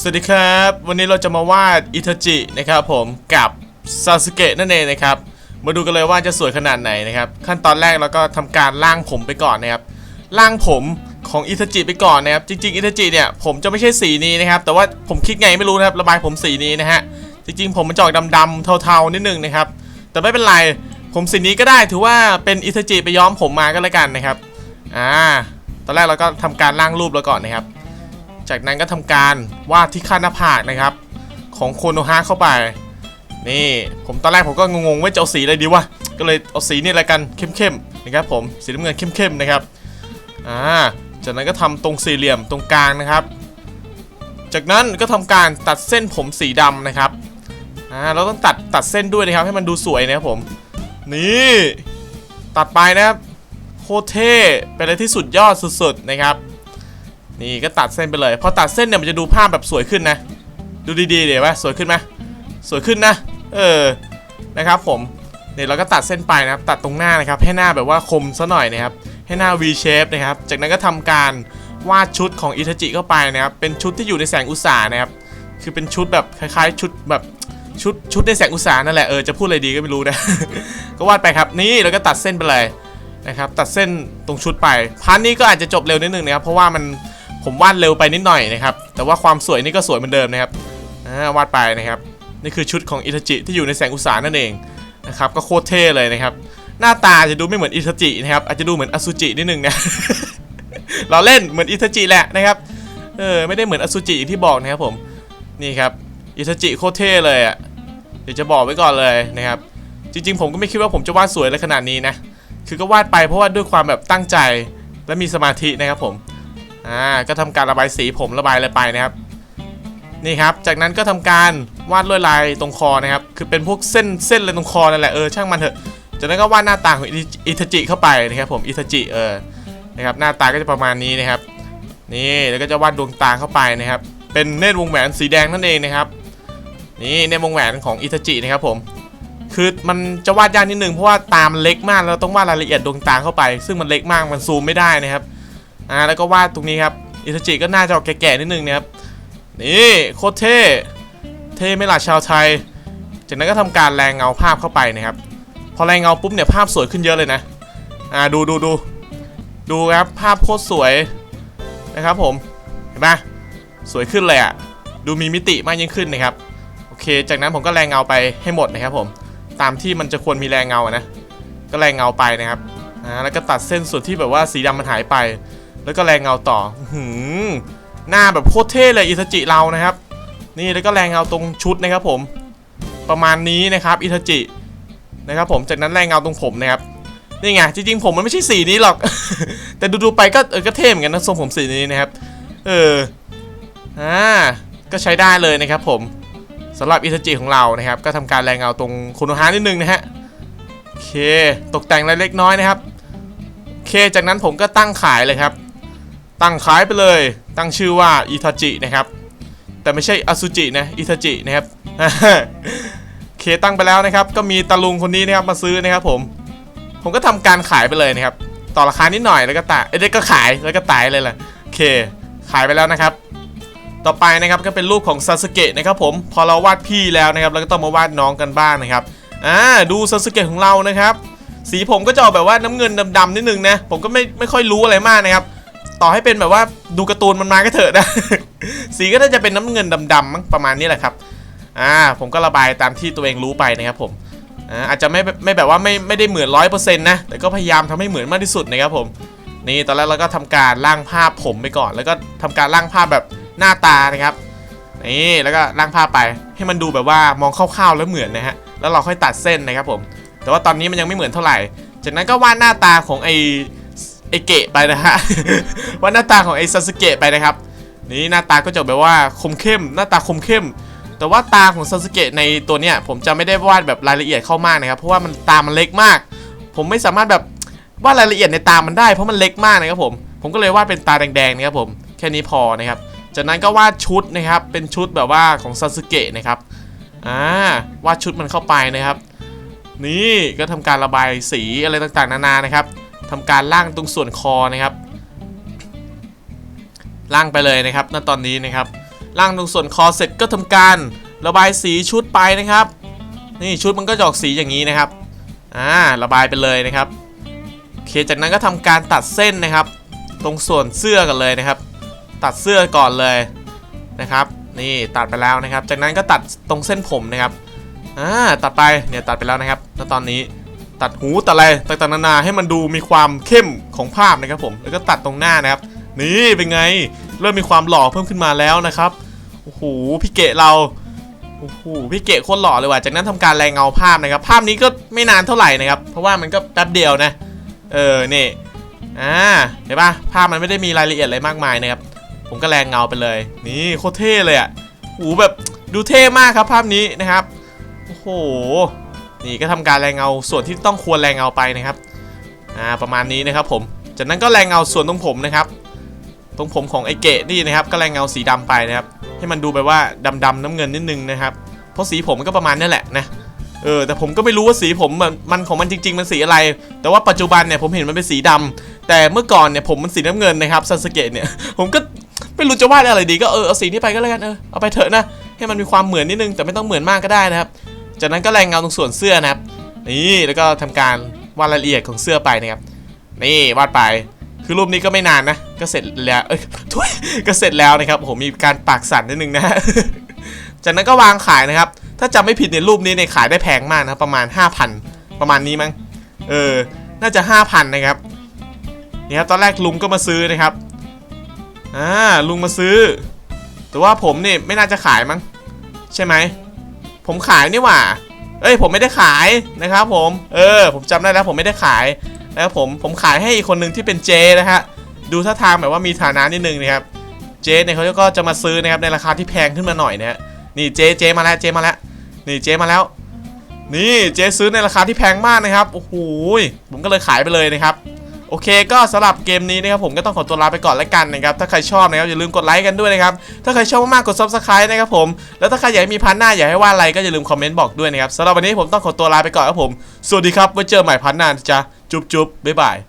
สวัสดีครับ วันนี้เราจะมาวาดอิทาจินะครับผมกับซาสึเกะนั่นเองนะครับ มาดูกันเลยว่าจะสวยขนาดไหนนะครับ ขั้นตอนแรกเราก็ทำการล่างผมไปก่อนนะครับล่างผมของอิทาจิไปก่อนนะครับ จริงๆอิทาจิเนี่ย ผมจะไม่ใช่สีนี้นะครับ แต่ว่าผมคิดไงไม่รู้นะครับ ระบายผมสีนี้นะฮะจริงๆ ผมมันจอกดำๆเทาๆนิดนึงนะครับ แต่ไม่เป็นไรผมสีนี้ก็ได้ถือว่าเป็นอิทาจิไปย้อมผมมาก็แล้วกันนะครับอ่าตอนแรกเราก็ทำการล่างรูปแล้วก่อนนะครับ จากนั้นก็ทำการวาดที่ข้างหน้าผากนะครับ ของโคโนฮะเข้าไป นี่ผมตอนแรกผมก็งงๆว่าจะเอาสีอะไรดีวะก็เลยเอาสีนี่อะไรกันเข้มๆนะครับผมสีน้ำเงินเข้มๆนะครับอ่าจากนั้นก็ทำตรงสี่เหลี่ยมตรงกลางนะครับ จากนั้นก็ทำการตัดเส้นผมสีดำนะครับอ่าเราต้องตัดตัดเส้นด้วยนะครับ ให้มันดูสวยนะครับผม นี่ตัดไปนะครับโคตรเท่เป็นอะไรที่สุดยอดสุดๆนะครับ นี่ก็ตัดเส้นไปเลย พอตัดเส้นเนี่ยมันจะดูภาพแบบสวยขึ้นนะ ดูดีๆเดี๋ยวว่าสวยขึ้นไหมสวยขึ้นนะ เออ นะครับผมเนี่ยเราก็ตัดเส้นไปนะครับ ตัดตรงหน้านะครับ ให้หน้าแบบว่าคมซะหน่อยนะครับ ให้หน้า V shape นะครับ จากนั้นก็ทำการวาดชุดของอิทจิเข้าไปนะครับ เป็นชุดที่อยู่ในแสงอุตสาหนะครับ คือเป็นชุดแบบคล้ายๆ ชุดแบบชุดชุดในแสงอุตสาหนั่นแหละ เออ จะพูดอะไรดีก็ไม่รู้นะ ก็วาดไปครับ นี่แล้วก็ตัดเส้นไปเลยนะครับ ตัดเส้นตรงชุดไป พาร์ทนี้ก็อาจจะจบเร็วนิดนึงนะครับ เพราะว่ามัน ผมวาดเร็วไปนิดหน่อยนะครับ แต่ว่าความสวยนี่ก็สวยเหมือนเดิมนะครับวาดไปนะครับ นี่คือชุดของอิทจิที่อยู่ในแสงอุตสาหนั่นเองนะครับก็โคตรเท่เลยนะครับ หน้าตาจะดูไม่เหมือนอิทจินะครับอาจจะดูเหมือนอสุจินิดนึงนะเราเล่นเหมือนอิทจิแหละนะครับเออไม่ได้เหมือนอสุจิอย่างที่บอกนะครับผมนี่ครับอิทจิโคตรเท่เลยอะเดี๋ยวจะบอกไว้ก่อนเลยนะครับ จริง ๆ ผมก็ไม่คิดว่าผมจะวาดสวยอะไรขนาดนี้นะคือก็วาดไปเพราะว่าด้วยความแบบตั้งใจและมีสมาธินะครับผม อ่าก็ทำการระบายสีผมระบายอะไรไปนะครับ นี่ครับ จากนั้นก็ทำการวาดลวดลายตรงคอนะครับ คือเป็นพวกเส้นเส้นเลยตรงคอนั่นแหละเออช่างมันเถอะ จากนั้นก็วาดหน้าตาของอิทจิเข้าไปนะครับผมอิทจิเออนะครับหน้าตาก็จะประมาณนี้นะครับ นี่แล้วก็จะวาดดวงตาเข้าไปนะครับ เป็นเนตรวงแหวนสีแดงนั่นเองนะครับ นี่เนตรวงแหวนของอิทจินะครับผมคือมันจะวาดยากนิดนึงเพราะว่าตามเล็กมากแล้วเราต้องวาดรายละเอียดดวงตาเข้าไป ซึ่งมันเล็กมากมันซูมไม่ได้นะครับ อ่าแล้วก็วาดตรงนี้ครับอิทาจิก็น่าจะออกแก่ๆนิดนึงนะครับนี่โคตรเท่เท่ไม่ล่ะชาวไทย จากนั้นก็ทำการแรงเงาภาพเข้าไปนะครับ พอแรงเงาปุ๊บเนี่ยภาพสวยขึ้นเยอะเลยนะอ่าดูดูดูดูครับภาพโคตรสวยนะครับผมเห็นไหมสวยขึ้นเลยอะ่ะดูมีมิติมากยิ่งขึ้นนะครับโอเค จากนั้นผมก็แรงเงาไปให้หมดนะครับผมตามที่มันจะควรมีแรงเงาอะนะก็แรงเงาไปนะครับอ่าแล้วก็ตัดเส้นส่วนที่แบบว่าสีดำมันหายไป แล้วก็แรงเงาต่อหือหน้าแบบโคตรเท่เลยอิทาจิเรานะครับ นี่แล้วก็แรงเงาตรงชุดนะครับผม ประมาณนี้นะครับอิทาจินะครับผมจากนั้นแรงเงาตรงผมนะครับนี่ไงจริงๆผมมันไม่ใช่สีนี้หรอก แต่ดูๆไปก็เออก็เท่เหมือนกันนะทรงผมสีนี้นะครับ เอออ่าก็ใช้ได้เลยนะครับผมสำหรับอิทาจิของเรานะครับ ก็ทำการแรงเงาตรงคโนฮานิดนึงนะฮะโอเค ตกแต่งอะไรเล็กน้อยนะครับโอเคจากนั้นผมก็ตั้งขายเลยครับ ตั้งขายไปเลย ตั้งชื่อว่าอิทาจินะครับ แต่ไม่ใช่อสุจินะอิทาจินะครับเคตั้งไปแล้วนะครับ ก็มีตาลุงคนนี้นะครับมาซื้อนะครับผม ผมก็ทำการขายไปเลยนะครับ ต่อราคานิดหน่อยแล้วก็ตายเอ้ยก็ขายแล้วก็ตายเลยแหละโอเค ขายไปแล้วนะครับ ต่อไปนะครับก็เป็นรูปของซาสึเกะนะครับ ผมพอเราวาดพี่แล้วนะครับเราก็ต้องมาวาดน้องกันบ้างนะครับอ่าดูซาสึเกะของเรานะครับ สีผมก็จะออกแบบว่าน้ำเงินดำๆนิดนึงนะผมก็ไม่ไม่ค่อยรู้อะไรมากนะครับ ต่อให้เป็นแบบว่าดูการ์ตูนมันมาก็เถอะนะ สีก็น่าจะเป็นน้ำเงินดำๆมั้งประมาณนี้แหละครับ อ่า ผมก็ระบายตามที่ตัวเองรู้ไปนะครับผม อ่า อาจจะไม่ไม่แบบว่าไม่ไม่ได้เหมือนร้อยเปอร์เซ็นต์นะ แต่ก็พยายามทำให้เหมือนมากที่สุดนะครับผม นี่ตอนแรกเราก็ทำการร่างภาพผมไปก่อน แล้วก็ทำการร่างภาพแบบหน้าตานะครับ นี่แล้วก็ร่างภาพไปให้มันดูแบบว่ามองคร่าวๆแล้วเหมือนนะฮะ แล้วเราค่อยตัดเส้นนะครับผม แต่ว่าตอนนี้มันยังไม่เหมือนเท่าไหร่ จากนั้นก็วาดหน้าตาของไอ ไอเกะไปนะฮะว่าหน้าตาของไอซาสึเกะไปนะครับ นี่หน้าตาก็จะแบบว่าคมเข้ม หน้าตาคมเข้ม แต่ว่าตาของซาสึเกะในตัวเนี้ยผมจะไม่ได้วาดแบบรายละเอียดเข้ามากนะครับ เพราะว่ามันตามันเล็กมาก ผมไม่สามารถแบบวาดรายละเอียดในตามันได้เพราะมันเล็กมากนะครับผมผมก็เลยวาดเป็นตาแดงๆนะครับผมแค่นี้พอนะครับ จากนั้นก็วาดชุดนะครับ เป็นชุดแบบว่าของซาสึเกะนะครับอ่าวาดชุดมันเข้าไปนะครับ นี่ก็ทำการระบายสีอะไรต่างๆ นานานะครับ ทำการล่างตรงส่วนคอนะครับ ล่างไปเลยนะครับ ณ ตอนนี้นะครับ ล่างตรงส่วนคอเสร็จก็ทำการระบายสีชุดไปนะครับ นี่ชุดมันก็จะออกสีอย่างนี้นะครับ อ่า ระบายไปเลยนะครับโอเคจากนั้นก็ทำการตัดเส้นนะครับ ตรงส่วนเสื้อกันเลยนะครับ ตัดเสื้อก่อนเลยนะครับ นี่ตัดไปแล้วนะครับ จากนั้นก็ตัดตรงเส้นผมนะครับ อ่า ตัดไป เนี่ยตัดไปแล้วนะครับแล้วตอนนี้ ตัดหูตัดอะไรต่างๆนานาให้มันดูมีความเข้มของภาพนะครับผมแล้วก็ตัดตรงหน้านะครับ นี่เป็นไงเริ่มมีความหล่อเพิ่มขึ้นมาแล้วนะครับโอ้โหพี่เกะเราโอ้โหพี่เกะโคตรหล่อเลยว่ะจากนั้นทำการแรงเงาภาพนะครับ ภาพนี้ก็ไม่นานเท่าไหร่นะครับ เพราะว่ามันก็แป๊บเดียวนะเออนี่อ่าเห็นปะภาพมันไม่ได้มีรายละเอียดอะไรมากมายนะครับ ผมก็แรงเงาไปเลย นี่โคตรเท่เลยอะโอ้โหแบบดูเท่มากครับภาพนี้นะครับโอ้โห นี่ก็ทำการแรงเงาส่วนที่ต้องควรแรงเงาไปนะครับอ่าประมาณนี้นะครับผมจากนั้นก็แรงเงาส่วนตรงผมนะครับ ตรงผมของไอเกะนี่นะครับ ก็แรงเงาสีดำไปนะครับ ให้มันดูแบบว่าดำๆน้ำเงินนิดนึงนะครับ เพราะสีผมก็ประมาณนี้แหละนะเออแต่ผมก็ไม่รู้ว่าสีผมมันมันของมันจริง ๆ มันสีอะไร แต่ว่าปัจจุบันเนี่ยผมเห็นมันเป็นสีดำแต่เมื่อก่อนเนี่ยผมมันสีน้ำเงินนะครับซาสเกะเนี่ยผมก็ไม่รู้จะวาดอะไรดีก็เออเอาสีนี้ไปก็แล้วกันเออเอาไปเถอะนะให้มันมีความเหมือนนิดนึงแต่ไม่ต้องเหมือนมากก็ได้นะครับ จากนั้นก็แรงเงาตรงส่วนเสื้อนะครับนี่แล้วก็ทำการวาดรายละเอียดของเสื้อไปนะครับ นี่วาดไปคือรูปนี้ก็ไม่นานนะ ก็เสร็จแล้วเอ้ยทุยก็เสร็จแล้วนะครับผมมีการปากสั่นนิดนึงนะ จากนั้นก็วางขายนะครับ ถ้าจำไม่ผิดในรูปนี้เนี่ยขายได้แพงมากนะรประมาณ 5,000 ประมาณนี้มั้งเออน่าจะ 5,000 นะครับนี่ครับตอนแรกลุงก็มาซื้อนะครับอ่าลุงมาซื้อ แต่ว่าผมเนี่ยไม่น่าจะขายมั้งใช่ไหม ผมขายนี่หว่า เอ้ยผมไม่ได้ขายนะครับผม เออ ผมจำได้แล้วผมไม่ได้ขายนะครับผม ผมขายให้อีกคนหนึ่งที่เป็นเจนะฮะ ดูท่าทางแบบว่ามีฐานะนิดนึงนะครับ เจเนี่ยเขาก็จะมาซื้อนะครับในราคาที่แพงขึ้นมาหน่อยนะฮะ นี่เจเจมาแล้วเจมาแล้ว นี่เจมาแล้ว นี่เจซื้อในราคาที่แพงมากนะครับ โอ้โห ผมก็เลยขายไปเลยนะครับ โอเคก็สำหรับเกมนี้นะครับผมก็ต้องขอตัวลาไปก่อนแล้วกันนะครับถ้าใครชอบนะครับอย่าลืมกดไลค์กันด้วยนะครับถ้าใครชอบมากๆกด subscribe นะครับผมแล้วถ้าใครอยากมีพันหน้าอยากให้ว่าอะไรก็อย่าลืมคอมเมนต์บอกด้วยนะครับสำหรับวันนี้ผมต้องขอตัวลาไปก่อนครับผมสวัสดีครับไว้เจอใหม่พันหน้าจ้ะจุ๊บจุ๊บบ๊ายบาย